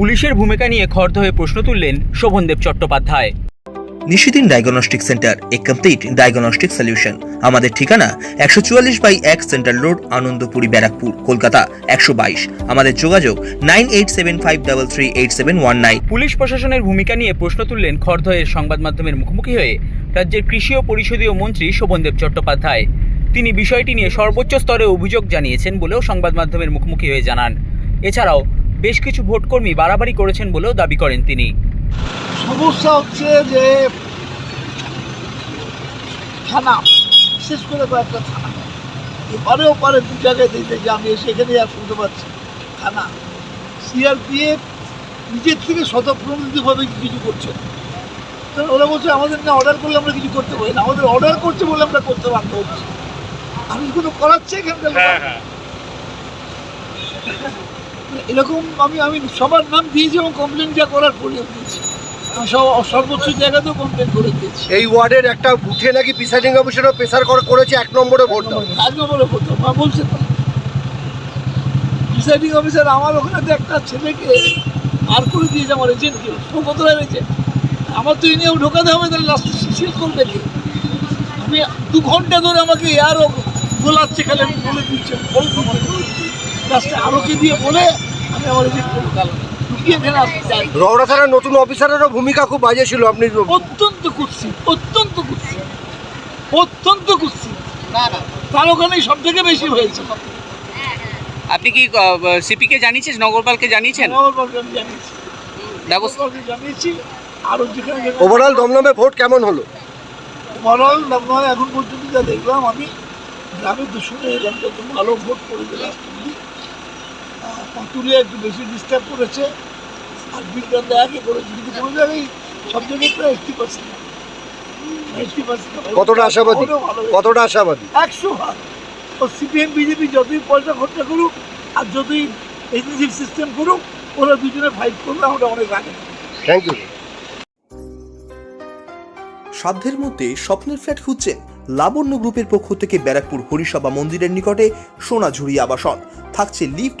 পুলিশের ভূমিকা নিয়ে খর্ধ হয়ে প্রশ্ন তুললেন শোভনদেব চট্টোপাধ্যায়। নিশিদিন ডায়াগনস্টিক সেন্টার এ কমপ্লিট ডায়াগনস্টিক সলিউশন আমাদের ঠিকানা একশো চুয়াল্লিশ বাই এক সেন্ট্রাল রোড আনন্দপুরি ব্যারাকপুর কলকাতা একশো বাইশ। আমাদের যোগাযোগ nine eight seven five double three eight seven one nine. Police প্রশাসনের ভূমিকা নিয়ে প্রশ্ন তুললেন খর্ধয়ের সংবাদ মাধ্যমের মুখোমুখি হয়ে রাজ্যের কৃষি ও পরিষদীয় মন্ত্রী শোভনদেব চট্টোপাধ্যায়। তিনি বিষয়টি নিয়ে সর্বোচ্চ স্তরে অভিযোগ জানিয়েছেন বলেও সংবাদ মাধ্যমের মুখোমুখি হয়ে জানান। এছাড়াও বেশ কিছু ভোটকর্মী বাড়াবাড়ি করেছেন বলেও দাবি করেন তিনি। সমস্যা হচ্ছে যে থানা বিশেষ করে কয়েকটা থানা। এপারে ওপারে দু জায়গায় দিতে যে আমি সেখানে আর শুনতে পাচ্ছি থানা সিআরপিএফ নিজের থেকে স্বতঃপ্রণোদিতভাবে কিছু করছে কারণ ওরা বলছে আমাদের না অর্ডার করলে আমরা কিছু করতে পারি না। আমাদের অর্ডার করছে বলে আমরা করতে বাধ্য হচ্ছি। আমি কোনো করাচ্ছে এখানকার। এরকম আমি আমি সবার নাম দিয়েছি এবং কমপ্লেন যা করার করিয়ে দিয়েছি। আমি সব- সর্বোচ্চ জায়গাতেও কমপ্লেন করে দিয়েছি। এই ওয়ার্ডের একটা বুথে নাকি প্রিসাইডিং অফিসারও প্রেসার করেছে এক নম্বরে ভোট আজ নম্বরে করতো মা বলছে তো। প্রিসাইডিং অফিসার আমার ওখানে তো একটা ছেলেকে আর করে দিয়েছে আমার এজেন্টকে সৌগত রায়ের এজেন্ট আমার তো এই নিয়েও ঢোকাতে হবে তাহলে লাস্টে সিল করবে কে? আমি দু ঘণ্টা ধরে আমাকে আরও গোলাচ্ছে খেলে বলে দিচ্ছে লাস্টে আরোকে দিয়ে বলে আমি আমার এজেন্টকে ঢুকিয়ে এখানে আসতে চাই। রওনা থানার নতুন অফিসারেরও ভূমিকা খুব বাজে ছিল আপনি অত্যন্ত কুৎসিত অত্যন্ত কুৎসিত অত্যন্ত কুৎসিত। তার ওখানেই সব থেকে বেশি হয়েছে। আপনি কি সিপিকে জানিয়েছেন নগরপালকে জানিয়েছেন? আমি জানিয়েছি। জানিয়েছি আরও যেখানে ওভারঅল দমদমে ভোট কেমন হলো? এখন পর্যন্ত যা দেখলাম আমি গ্রামে তো শুনে এলাম যত ভালো ভোট পড়েছে লাস্ট পাতুরিয়া একটু বেশি ডিস্টার্ব করেছে। আর বিজ্ঞানটা একই করেছে কিন্তু কোনো জায়গায় সব জায়গায় প্রায় এইটটি পার্সেন্ট কতটা আশাবাদী? কতটা আশাবাদী? একশো ভাগ। ও সিপিএম বিজেপি যতই পয়সা খরচা করুক আর যতই এগ্রেসিভ সিস্টেম করুক ওরা দুজনে ফাইট করলে আমরা অনেক আগে। থ্যাংক ইউ সাধ্যের মধ্যে স্বপ্নের ফ্ল্যাট খুঁজছেন লাবণ্য গ্রুপের পক্ষ থেকে ব্যারাকপুর হরিসভা মন্দিরের নিকটে সোনাঝুরি আবাসন। থাকছে lift